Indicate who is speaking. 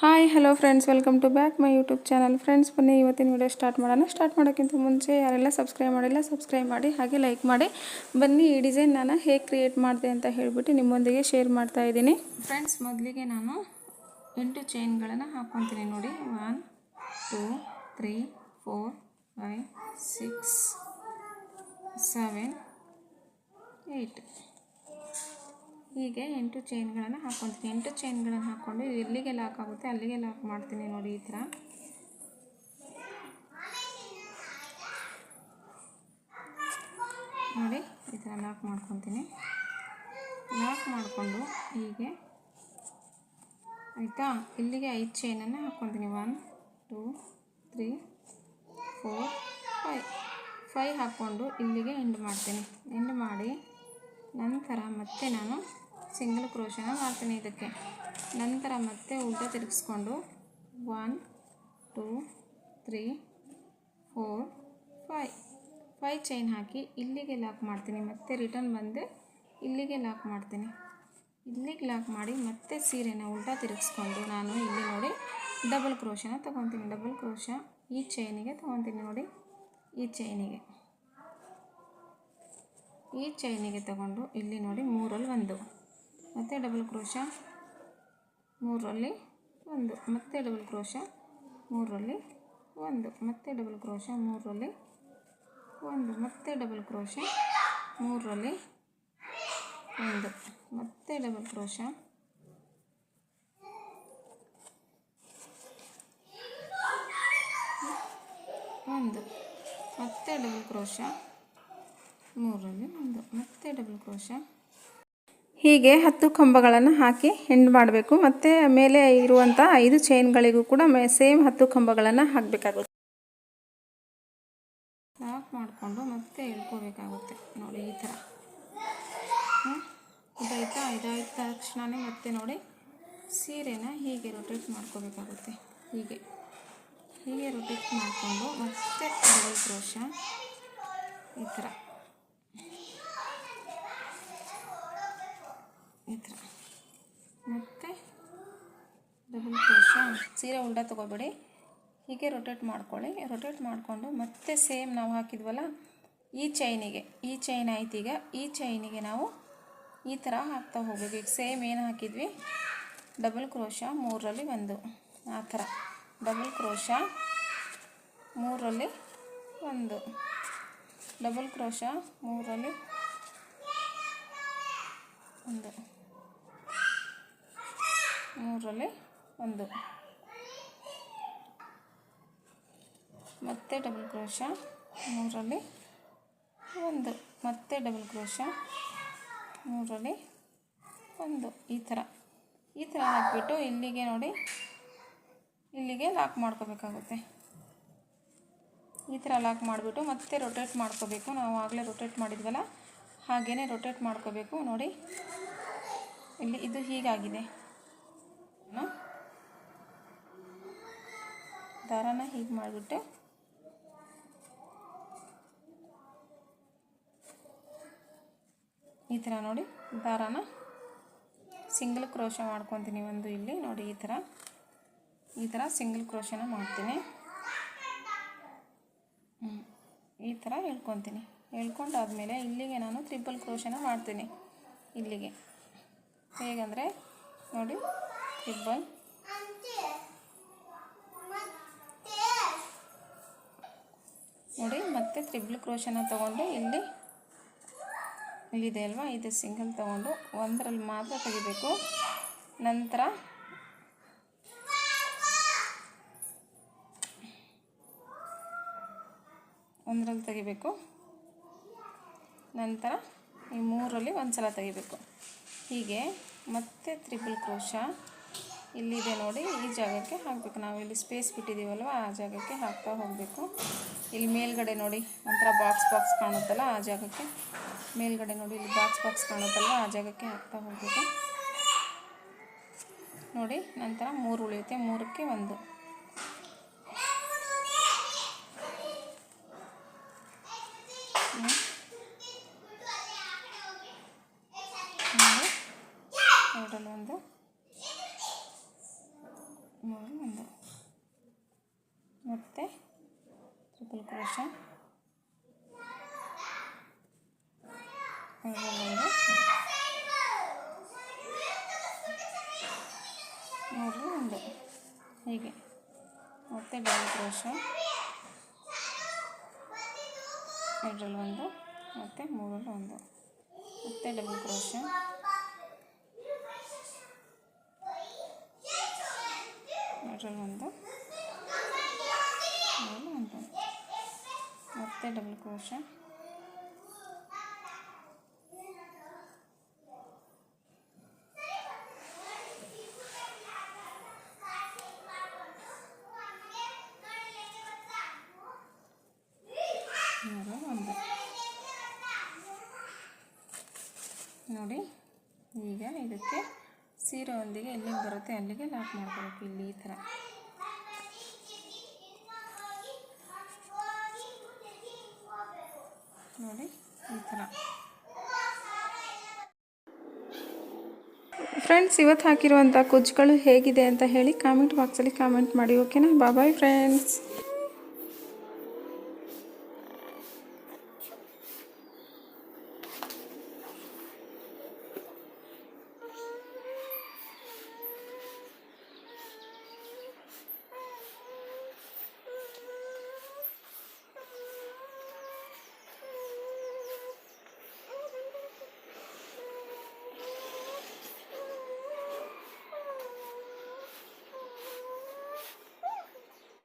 Speaker 1: Hi hello friends welcome to back my YouTube channel friends ಬನ್ನಿ, ಇವತ್ತಿನ video start ಮಾಡೋಣ. Start ಮಾಡೋಕ್ಕಿಂತ ಮುಂಚೆ ಯಾರೆಲ್ಲ ಸಬ್ಸ್ಕ್ರೈಬ್ ಮಾಡಿಲ್ಲ ಸಬ್ಸ್ಕ್ರೈಬ್ ಮಾಡಿ, ಹಾಗೆ ಲೈಕ್ ಮಾಡಿ. ಬನ್ನಿ, ಈ ಡಿಸೈನ್ ನಾನು ಹೇಗೆ ಕ್ರಿಯೇಟ್ ಮಾಡಿದೆ ಅಂತ ಹೇಳಿಬಿಟ್ಟು ನಿಮ್ಮೊಂದಿಗೆ ಶೇರ್ ಮಾಡ್ತಾ ಇದ್ದೀನಿ. ಫ್ರೆಂಡ್ಸ್ ಮೊದಲಿಗೆ ನಾನು ಎಂಟು ಚೈನ್ಗಳನ್ನು ಹಾಕ್ಕೊತೀನಿ ನೋಡಿ. One two three four five six seven eight ಹೀಗೆ ಎಂಟು ಚೈನ್ಗಳನ್ನು ಹಾಕ್ಕೊತೀನಿ. ಎಂಟು ಚೈನ್ಗಳನ್ನು ಹಾಕ್ಕೊಂಡು ಎಲ್ಲಿಗೆ ಲಾಕ್ ಆಗುತ್ತೆ, ಅಲ್ಲಿಗೆ ಲಾಕ್ ಮಾಡ್ತೀನಿ ನೋಡಿ ಈ ಥರ. ನೋಡಿ, ಈ ಥರ ಲಾಕ್ ಮಾಡ್ಕೊತೀನಿ. ಲಾಕ್ ಮಾಡಿಕೊಂಡು ಹೀಗೆ. ಆಯಿತಾ? ಇಲ್ಲಿಗೆ ಐದು ಚೈನನ್ನು ಹಾಕ್ಕೊತೀನಿ. One, two, three, four five five ಹಾಕ್ಕೊಂಡು ಇಲ್ಲಿಗೆ ಎಂಡ್ ಮಾಡ್ತೀನಿ. ಎಂಡ್ ಮಾಡಿ ನಂತರ ಮತ್ತೆ ನಾನು ಸಿಂಗಲ್ ಕ್ರೋಶನ ಮಾಡ್ತೀನಿ ಇದಕ್ಕೆ. ನಂತರ ಮತ್ತೆ ಉಲ್ಟ ತಿರುಗಿಸ್ಕೊಂಡು one two three four five five chain ಹಾಕಿ ಇಲ್ಲಿಗೆ ಲಾಕ್ ಮಾಡ್ತೀನಿ. ಮತ್ತೆ ರಿಟರ್ನ್ ಬಂದು ಇಲ್ಲಿಗೆ ಲಾಕ್ ಮಾಡ್ತೀನಿ. ಇಲ್ಲಿಗೆ ಲಾಕ್ ಮಾಡಿ ಮತ್ತೆ ಸೀರೆನ ಉಲ್ಟಾ ತಿರುಗಿಸ್ಕೊಂಡು ನಾನು ಇಲ್ಲಿ ನೋಡಿ ಡಬಲ್ ಕ್ರೋಶನ ತೊಗೊತೀನಿ. ಡಬಲ್ ಕ್ರೋಶ ಈ ಚೈನಿಗೆ ತೊಗೊತೀನಿ ನೋಡಿ. ಈ ಚೈನಿಗೆ ಈ ಚೈನಿಗೆ ತಗೊಂಡು ಇಲ್ಲಿ ನೋಡಿ ಮೂರಲ್ಲಿ ಒಂದು. ಮತ್ತು ಡಬಲ್ ಕ್ರೋಶ ಮೂರರಲ್ಲಿ ಒಂದು ಮತ್ತೆ ಡಬಲ್ ಕ್ರೋಶ ಮೂರರಲ್ಲಿ ಒಂದು ಮತ್ತೆ ಡಬಲ್ ಕ್ರೋಶ ಮೂರರಲ್ಲಿ ಒಂದು ಮತ್ತೆ ಡಬಲ್ ಕ್ರೋಶ ಮೂರರಲ್ಲಿ ಒಂದು ಮತ್ತೆ ಡಬಲ್ ಕ್ರೋಶ ಒಂದು ಮತ್ತೆ ಡಬಲ್ ಕ್ರೋಶ ಮೂರರಲ್ಲಿ ಒಂದು ಮತ್ತೆ ಡಬಲ್ ಕ್ರೋಶ ಹೀಗೆ ಹತ್ತು ಕಂಬಗಳನ್ನು ಹಾಕಿ ಎಂಡ್ ಮಾಡಬೇಕು. ಮತ್ತು ಮೇಲೆ ಇರುವಂಥ ಐದು ಚೈನ್ಗಳಿಗೂ ಕೂಡ ಸೇಮ್ ಹತ್ತು ಕಂಬಗಳನ್ನು ಹಾಕಬೇಕಾಗುತ್ತೆ. ಲಾಕ್ ಮಾಡಿಕೊಂಡು ಮತ್ತೆ ಇಳ್ಕೋಬೇಕಾಗುತ್ತೆ. ನೋಡಿ ಈ ಥರ. ಇದಾಯ್ತಾ? ಇದಾಯ್ತ ತಕ್ಷಣವೇ ಮತ್ತೆ ನೋಡಿ ಸೀರೆನ ಹೀಗೆ ರೊಟೇಟ್ ಮಾಡ್ಕೋಬೇಕಾಗುತ್ತೆ. ಹೀಗೆ. ಹೀಗೆ ರೊಟೇಟ್ ಮಾಡಿಕೊಂಡು ಮತ್ತೆ ಡಬಲ್ ಕ್ರೋಶ ಈ ಥರ ಈ ಥರ ಮತ್ತು ಡಬಲ್ ಕ್ರೋಶ ಸೀರೆ ಉಂಡ ತೊಗೋಬೇಡಿ. ಹೀಗೆ ರೊಟೇಟ್ ಮಾಡ್ಕೊಳ್ಳಿ. ರೊಟೇಟ್ ಮಾಡಿಕೊಂಡು ಮತ್ತೆ ಸೇಮ್ ನಾವು ಹಾಕಿದ್ವಲ್ಲ, ಈ ಚೈನಿಗೆ ಈ ಚೈನ್ ಆಯ್ತು ಈಗ, ಈ ಚೈನಿಗೆ ನಾವು ಈ ಥರ ಹಾಕ್ತಾ ಹೋಗ್ಬೇಕು. ಈಗ ಸೇಮ್ ಏನು ಹಾಕಿದ್ವಿ? ಡಬಲ್ ಕ್ರೋಶ ಮೂರರಲ್ಲಿ ಒಂದು. ಆ ಥರ ಡಬಲ್ ಕ್ರೋಶ ಮೂರರಲ್ಲಿ ಒಂದು. ಡಬಲ್ ಕ್ರೋಶ ಮೂರರಲ್ಲಿ ಒಂದು. ಮೂರರಲ್ಲಿ ಒಂದು. ಮತ್ತೆ ಡಬಲ್ ಕ್ರೋಶ ಮೂರರಲ್ಲಿ ಒಂದು, ಮತ್ತೆ ಡಬಲ್ ಕ್ರೋಶ ಮೂರರಲ್ಲಿ ಒಂದು. ಈ ಥರ ಈ ಥರ ಹಾಕ್ಬಿಟ್ಟು ಇಲ್ಲಿಗೆ ನೋಡಿ, ಇಲ್ಲಿಗೆ ಲಾಕ್ ಮಾಡ್ಕೋಬೇಕಾಗುತ್ತೆ. ಈ ಥರ ಲಾಕ್ ಮಾಡಿಬಿಟ್ಟು ಮತ್ತೆ ರೊಟೇಟ್ ಮಾಡ್ಕೋಬೇಕು. ನಾವು ಆಗಲೇ ರೊಟೇಟ್ ಮಾಡಿದ್ವಲ್ಲ ಹಾಗೇ ರೊಟೇಟ್ ಮಾಡ್ಕೋಬೇಕು. ನೋಡಿ, ಇಲ್ಲಿ ಇದು ಹೀಗಾಗಿದೆ. ದಾರಾನ ಹೀಗೆ ಮಾಡಿಬಿಟ್ಟು ಈ ಥರ ನೋಡಿ ದಾರಾನ ಸಿಂಗಲ್ ಕ್ರೋಶ ಮಾಡ್ಕೊತೀನಿ ಒಂದು ಇಲ್ಲಿ, ನೋಡಿ ಈ ಥರ. ಈ ಥರ ಸಿಂಗಲ್ ಕ್ರೋಶನ ಮಾಡ್ತೀನಿ. ಈ ಥರ ಹೇಳ್ಕೊತೀನಿ. ಹೇಳ್ಕೊಂಡಾದ್ಮೇಲೆ ಇಲ್ಲಿಗೆ ನಾನು ತ್ರಿಬಲ್ ಕ್ರೋಶನ ಮಾಡ್ತೀನಿ. ಇಲ್ಲಿಗೆ. ಹೇಗಂದರೆ, ನೋಡಿ ತ್ರಿಬಲ್ ನೋಡಿ, ಮತ್ತೆ ತ್ರಿಬಲ್ ಕ್ರೋಶನ ತಗೊಂಡು ಇಲ್ಲಿ ಇಲ್ಲಿದೆ ಅಲ್ವಾ? ಇದು ಸಿಂಗಲ್ ತೊಗೊಂಡು ಒಂದರಲ್ಲಿ ಮಾತ್ರ ತೆಗಿಬೇಕು. ನಂತರ ಒಂದರಲ್ಲಿ ತೆಗಿಬೇಕು. ನಂತರ ಈ ಮೂರಲ್ಲಿ ಒಂದು ಸಲ ತೆಗಿಬೇಕು. ಹೀಗೆ ಮತ್ತೆ ತ್ರಿಬಲ್ ಕ್ರೋಶ ಇಲ್ಲಿದೆ ನೋಡಿ, ಈ ಜಾಗಕ್ಕೆ ಹಾಕಬೇಕು. ನಾವು ಇಲ್ಲಿ ಸ್ಪೇಸ್ ಬಿಟ್ಟಿದ್ದೀವಲ್ವ, ಆ ಜಾಗಕ್ಕೆ ಹಾಕ್ತಾ ಹೋಗಬೇಕು. ಇಲ್ಲಿ ಮೇಲ್ಗಡೆ ನೋಡಿ, ಒಂಥರ ಬಾಕ್ಸ್ ಬಾಕ್ಸ್ ಕಾಣುತ್ತಲ್ಲ, ಆ ಜಾಗಕ್ಕೆ. ಮೇಲ್ಗಡೆ ನೋಡಿ, ಇಲ್ಲಿ ಬಾಕ್ಸ್ ಬಾಕ್ಸ್ ಕಾಣುತ್ತಲ್ವ, ಆ ಜಾಗಕ್ಕೆ ಹಾಕ್ತಾ ಹೋಗಬೇಕು. ನೋಡಿ, ನಂತರ ಮೂರು ಉಳಿಯುತ್ತೆ. ಮೂರಕ್ಕೆ ಒಂದು ಎರಡಲ್ಲಿ ಒಂದು ಮೂರು ಒಂದು ಮತ್ತೆ ಟ್ರಿಪಲ್ ಕ್ರೋಶ ಒಂದು. ಮೂರು ಒಂದು. ಹೀಗೆ. ಮತ್ತೆ ಡಬಲ್ ಕ್ರೋಶ ಎರಡರಲ್ಲಿ ಒಂದು, ಮತ್ತು ಮೂರಲ್ಲಿ ಒಂದು. ಮತ್ತೆ ಡಬಲ್ ಕ್ರೋಶ ಎರಡರಲ್ಲಿ ಒಂದು ಮತ್ತೆ ಡಬಲ್ ಕ್ರೋಶ ನೋಡಿ ಈಗ ಇದಕ್ಕೆ ಸೀರೆಯೊಂದಿಗೆ ಎಲ್ಲಿಗೆ ಬರುತ್ತೆ, ಅಲ್ಲಿಗೆ ಲಾಕ್ ಮಾಡ್ಕೋಬೇಕು, ಇಲ್ಲಿ ಈ ಥರ. ನೋಡಿ, ಈ ಥರ. ಫ್ರೆಂಡ್ಸ್ ಇವತ್ತು ಹಾಕಿರುವಂಥ ಕುಜ್ಗಳು ಹೇಗಿದೆ ಅಂತ ಹೇಳಿ ಕಾಮೆಂಟ್ ಬಾಕ್ಸಲ್ಲಿ ಕಾಮೆಂಟ್ ಮಾಡಿ ಓಕೆನಾ ಬಾಯ್ ಫ್ರೆಂಡ್ಸ್